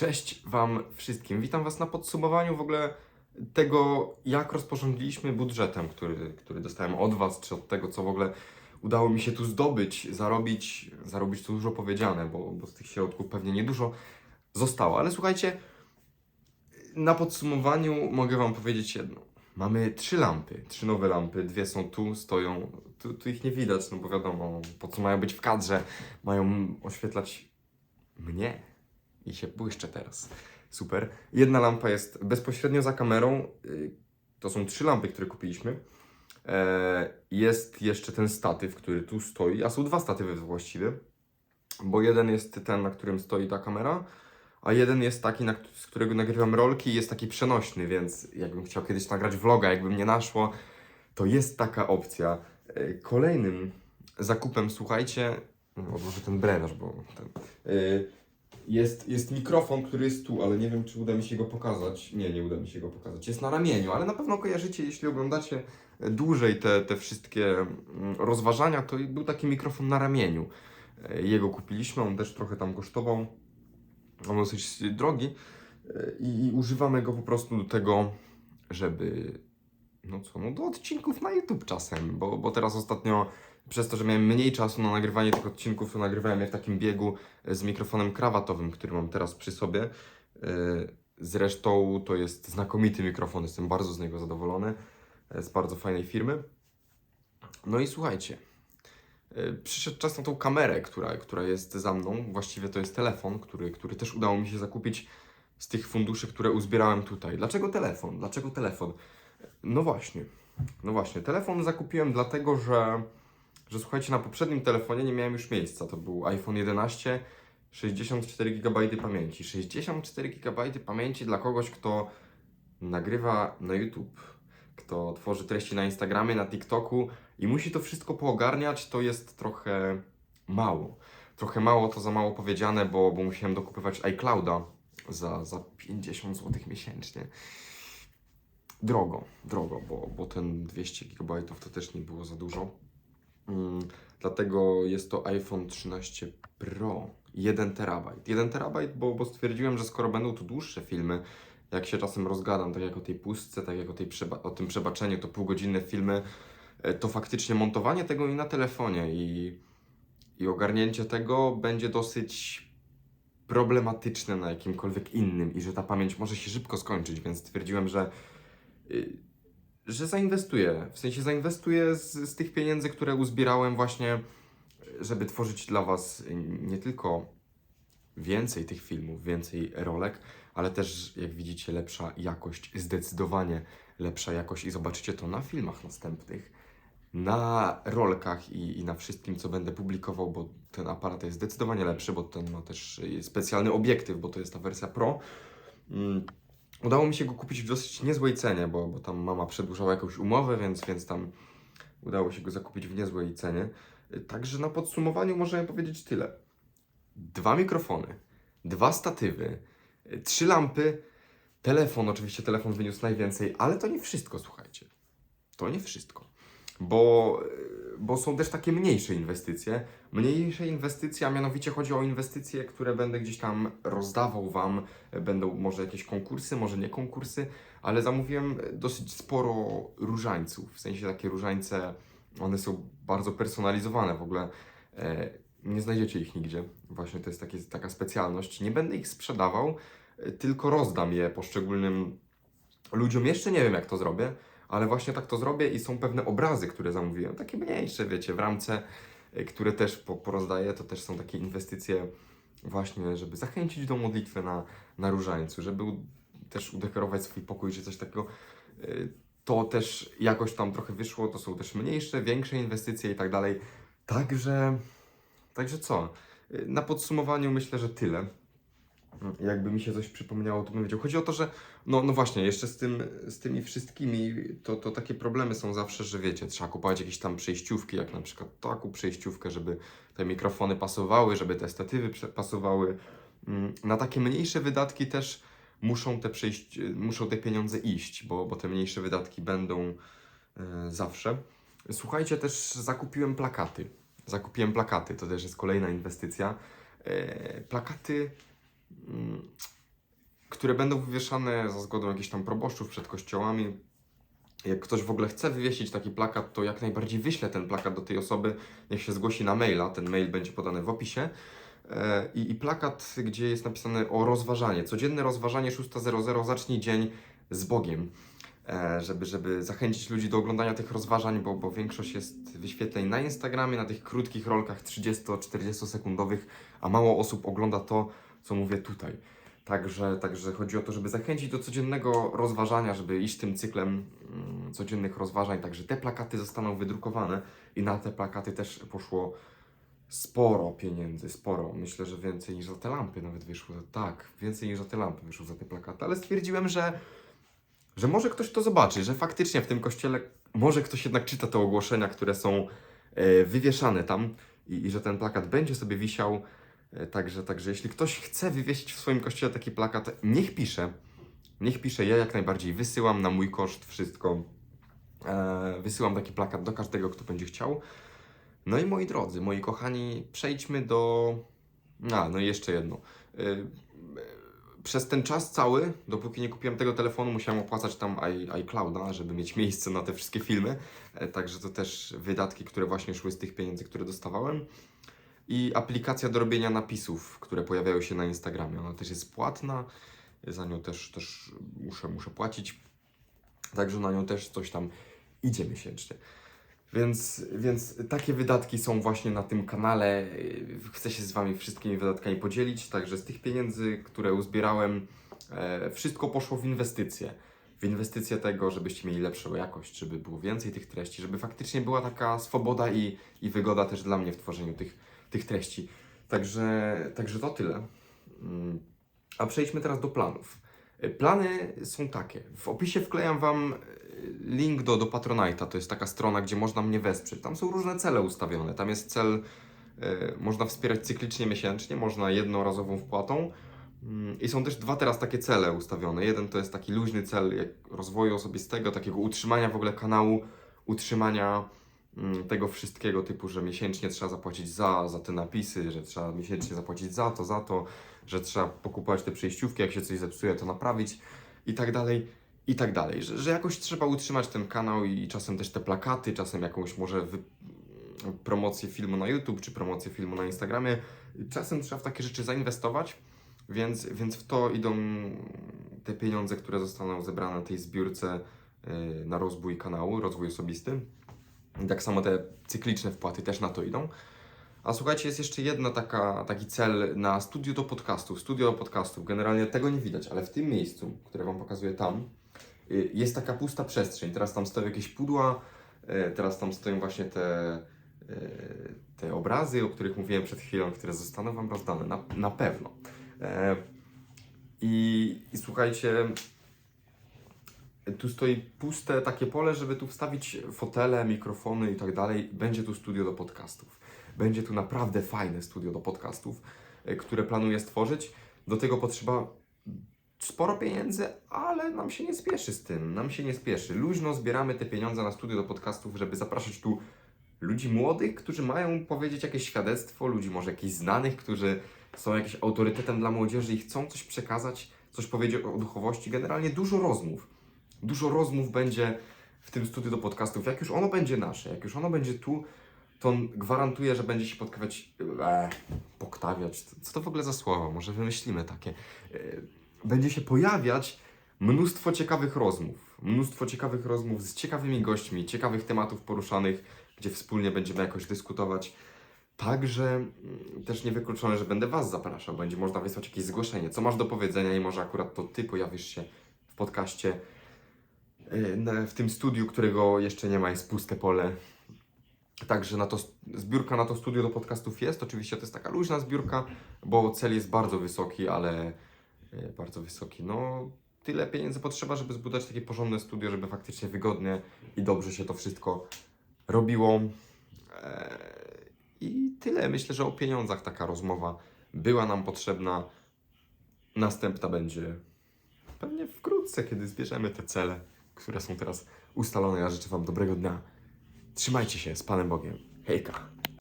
Cześć Wam wszystkim. Witam Was na podsumowaniu w ogóle tego, jak rozporządziliśmy budżetem, który, który dostałem od Was, czy od tego, co w ogóle udało mi się tu zdobyć, zarobić. Zarobić to dużo powiedziane, bo, bo z tych środków pewnie niedużo zostało. Ale słuchajcie, na podsumowaniu mogę Wam powiedzieć jedno. Mamy trzy lampy, trzy nowe lampy, dwie są tu, stoją, tu, tu ich nie widać, no bo wiadomo, po co mają być w kadrze, mają oświetlać mnie i się błyszczę teraz. Super. Jedna lampa jest bezpośrednio za kamerą, y, to są trzy lampy, które kupiliśmy. E, Jest jeszcze ten statyw, który tu stoi, a są dwa statywy właściwie, bo jeden jest ten, na którym stoi ta kamera, a jeden jest taki, z którego nagrywam rolki i jest taki przenośny, więc jakbym chciał kiedyś nagrać vloga, jakby mnie naszło, to jest taka opcja. E, Kolejnym zakupem, słuchajcie, no, odłożę ten brenaż, bo ten, e, jest, jest mikrofon, który jest tu, ale nie wiem, czy uda mi się go pokazać. Nie, nie uda mi się go pokazać. Jest na ramieniu, ale na pewno kojarzycie, jeśli oglądacie dłużej te, te wszystkie mm, rozważania, to był taki mikrofon na ramieniu. E, Jego kupiliśmy, on też trochę tam kosztował. On dosyć drogi e, i, i używamy go po prostu do tego, żeby no co, no do odcinków na YouTube czasem, bo, bo teraz ostatnio przez to, że miałem mniej czasu na nagrywanie tych odcinków, to nagrywałem je w takim biegu e, z mikrofonem krawatowym, który mam teraz przy sobie. E, Zresztą to jest znakomity mikrofon, jestem bardzo z niego zadowolony, e, z bardzo fajnej firmy. No i słuchajcie, przyszedł czas na tą kamerę, która, która jest za mną. Właściwie to jest telefon, który, który też udało mi się zakupić z tych funduszy, które uzbierałem tutaj. Dlaczego telefon? Dlaczego telefon? No właśnie, no właśnie. Telefon zakupiłem dlatego, że, że słuchajcie, na poprzednim telefonie nie miałem już miejsca. To był iPhone 11, 64 GB pamięci. 64 GB pamięci dla kogoś, kto nagrywa na YouTube, kto tworzy treści na Instagramie, na TikToku i musi to wszystko poogarniać, to jest trochę mało. Trochę mało to za mało powiedziane, bo, bo musiałem dokupywać iClouda za, za 50 zł miesięcznie. Drogo, drogo, bo, bo ten 200 GB to też nie było za dużo. Mm, dlatego jest to iPhone 13 Pro, 1 terabajt. 1 terabajt, bo, bo stwierdziłem, że skoro będą tu dłuższe filmy, jak się czasem rozgadam, tak jak o tej pustce, tak jak o, tej przeba- o tym przebaczeniu, to półgodzinne filmy, e, to faktycznie montowanie tego i na telefonie i, i ogarnięcie tego będzie dosyć problematyczne na jakimkolwiek innym i że ta pamięć może się szybko skończyć, więc stwierdziłem, że że zainwestuję. W sensie zainwestuję z, z tych pieniędzy, które uzbierałem właśnie, żeby tworzyć dla Was nie tylko więcej tych filmów, więcej rolek, ale też, jak widzicie, lepsza jakość, zdecydowanie lepsza jakość i zobaczycie to na filmach następnych, na rolkach i, i na wszystkim, co będę publikował, bo ten aparat jest zdecydowanie lepszy, bo ten ma też specjalny obiektyw, bo to jest ta wersja Pro. Mm, Udało mi się go kupić w dosyć niezłej cenie, bo, bo tam mama przedłużała jakąś umowę, więc, więc tam udało się go zakupić w niezłej cenie. Także na podsumowaniu możemy powiedzieć tyle. Dwa mikrofony, dwa statywy, trzy lampy, telefon, oczywiście telefon wyniósł najwięcej, ale to nie wszystko, słuchajcie. To nie wszystko. Bo, bo są też takie mniejsze inwestycje. Mniejsze inwestycje, a mianowicie chodzi o inwestycje, które będę gdzieś tam rozdawał Wam. Będą może jakieś konkursy, może nie konkursy, ale zamówiłem dosyć sporo różańców. W sensie takie różańce, one są bardzo personalizowane w ogóle. E, nie znajdziecie ich nigdzie. Właśnie to jest takie, taka specjalność. Nie będę ich sprzedawał, tylko rozdam je poszczególnym ludziom. Jeszcze nie wiem, jak to zrobię, ale właśnie tak to zrobię i są pewne obrazy, które zamówiłem. Takie mniejsze, wiecie, w ramce, e, które też po, porozdaję. To też są takie inwestycje właśnie, żeby zachęcić do modlitwy na, na różańcu, żeby też udekorować swój pokój, czy coś takiego. E, To też jakoś tam trochę wyszło. To są też mniejsze, większe inwestycje i tak dalej. Także, także co? E, Na podsumowaniu myślę, że tyle. Jakby mi się coś przypomniało, to bym wiedział. Chodzi o to, że no, no właśnie, jeszcze z, tym, z tymi wszystkimi, to, to takie problemy są zawsze, że wiecie, trzeba kupować jakieś tam przejściówki, jak na przykład taką przejściówkę, żeby te mikrofony pasowały, żeby te statywy pasowały. Mm, Na takie mniejsze wydatki też muszą te, przejść, muszą te pieniądze iść, bo, bo te mniejsze wydatki będą e, zawsze. Słuchajcie, też zakupiłem plakaty. Zakupiłem plakaty, to też jest kolejna inwestycja. E, plakaty. Mm, które będą wywieszane za zgodą jakichś tam proboszczów przed kościołami. Jak ktoś w ogóle chce wywiesić taki plakat, to jak najbardziej wyślę ten plakat do tej osoby, niech się zgłosi na maila, ten mail będzie podany w opisie. E, I, I plakat, gdzie jest napisane o rozważanie. Codzienne rozważanie 6.00, zacznij dzień z Bogiem. E, Żeby, żeby zachęcić ludzi do oglądania tych rozważań, bo, bo większość jest wyświetleń na Instagramie, na tych krótkich rolkach 30-40 sekundowych, a mało osób ogląda to, co mówię tutaj. Także, także chodzi o to, żeby zachęcić do codziennego rozważania, żeby iść tym cyklem mm, codziennych rozważań. Także te plakaty zostaną wydrukowane i na te plakaty też poszło sporo pieniędzy, sporo. Myślę, że więcej niż za te lampy nawet wyszło. Tak, więcej niż za te lampy wyszło za te plakaty, ale stwierdziłem, że, że może ktoś to zobaczy, że faktycznie w tym kościele może ktoś jednak czyta te ogłoszenia, które są e, wywieszane tam i, i że ten plakat będzie sobie wisiał. E, Także, także jeśli ktoś chce wywiesić w swoim kościele taki plakat, niech pisze. Niech pisze, ja jak najbardziej wysyłam na mój koszt wszystko. E, wysyłam taki plakat do każdego, kto będzie chciał. No i moi drodzy, moi kochani, przejdźmy do. A, no i jeszcze jedno. Y, Przez ten czas cały, dopóki nie kupiłem tego telefonu, musiałem opłacać tam iClouda, żeby mieć miejsce na te wszystkie filmy. E, Także to też wydatki, które właśnie szły z tych pieniędzy, które dostawałem. I aplikacja do robienia napisów, które pojawiają się na Instagramie. Ona też jest płatna, za nią też, też muszę, muszę płacić. Także na nią też coś tam idzie miesięcznie. Więc, więc takie wydatki są właśnie na tym kanale. Chcę się z Wami wszystkimi wydatkami podzielić. Także z tych pieniędzy, które uzbierałem, e, wszystko poszło w inwestycje. W inwestycje tego, żebyście mieli lepszą jakość, żeby było więcej tych treści, żeby faktycznie była taka swoboda i, i wygoda też dla mnie w tworzeniu tych, tych treści. Także, także to tyle. Mm. A przejdźmy teraz do planów. Plany są takie. W opisie wklejam Wam e, link do, do Patronite'a. To jest taka strona, gdzie można mnie wesprzeć. Tam są różne cele ustawione. Tam jest cel, e, można wspierać cyklicznie, miesięcznie, można jednorazową wpłatą. Mm, I są też dwa teraz takie cele ustawione. Jeden to jest taki luźny cel rozwoju osobistego, takiego utrzymania w ogóle kanału, utrzymania tego wszystkiego typu, że miesięcznie trzeba zapłacić za, za te napisy, że trzeba miesięcznie zapłacić za to, za to, że trzeba pokupować te przejściówki, jak się coś zepsuje, to naprawić i tak dalej, i tak dalej. Że, że jakoś trzeba utrzymać ten kanał i czasem też te plakaty, czasem jakąś może wy... promocję filmu na YouTube, czy promocję filmu na Instagramie. Czasem trzeba w takie rzeczy zainwestować, więc, więc w to idą te pieniądze, które zostaną zebrane na tej zbiórce yy, na rozwój kanału, rozwój osobisty. I tak samo te cykliczne wpłaty też na to idą. A słuchajcie, jest jeszcze jedna taka, taki cel na studio do podcastów. Studio do podcastów. Generalnie tego nie widać, ale w tym miejscu, które Wam pokazuję tam, y, jest taka pusta przestrzeń. Teraz tam stoją jakieś pudła, y, teraz tam stoją właśnie te, y, te obrazy, o których mówiłem przed chwilą, które zostaną Wam rozdane. Na, na pewno. E, I, I słuchajcie, tu stoi puste takie pole, żeby tu wstawić fotele, mikrofony i tak dalej. Będzie tu studio do podcastów. Będzie tu naprawdę fajne studio do podcastów, e, które planuję stworzyć. Do tego potrzeba sporo pieniędzy, ale nam się nie spieszy z tym. Nam się nie spieszy. Luźno zbieramy te pieniądze na studio do podcastów, żeby zapraszać tu ludzi młodych, którzy mają powiedzieć jakieś świadectwo, ludzi może jakichś znanych, którzy są jakimś autorytetem dla młodzieży i chcą coś przekazać, coś powiedzieć o duchowości. Generalnie dużo rozmów. Dużo rozmów będzie w tym studiu do podcastów. Jak już ono będzie nasze, jak już ono będzie tu, to on gwarantuje, że będzie się podkawiać, e, poktawiać, co to w ogóle za słowo, może wymyślimy takie. E, będzie się pojawiać mnóstwo ciekawych rozmów, mnóstwo ciekawych rozmów z ciekawymi gośćmi, ciekawych tematów poruszanych, gdzie wspólnie będziemy jakoś dyskutować. Także mm, też niewykluczone, że będę Was zapraszał. Będzie można wysłać jakieś zgłoszenie, co masz do powiedzenia i może akurat to Ty pojawisz się w podcaście w tym studiu, którego jeszcze nie ma, jest puste pole. Także na to, zbiórka na to studio do podcastów jest. Oczywiście to jest taka luźna zbiórka, bo cel jest bardzo wysoki, ale yy, bardzo wysoki. No, tyle pieniędzy potrzeba, żeby zbudować takie porządne studio, żeby faktycznie wygodnie i dobrze się to wszystko robiło. Eee, I tyle. Myślę, że o pieniądzach taka rozmowa była nam potrzebna. Następna będzie pewnie wkrótce, kiedy zbierzemy te cele, które są teraz ustalone. Ja życzę Wam dobrego dnia. Trzymajcie się z Panem Bogiem. Hejka.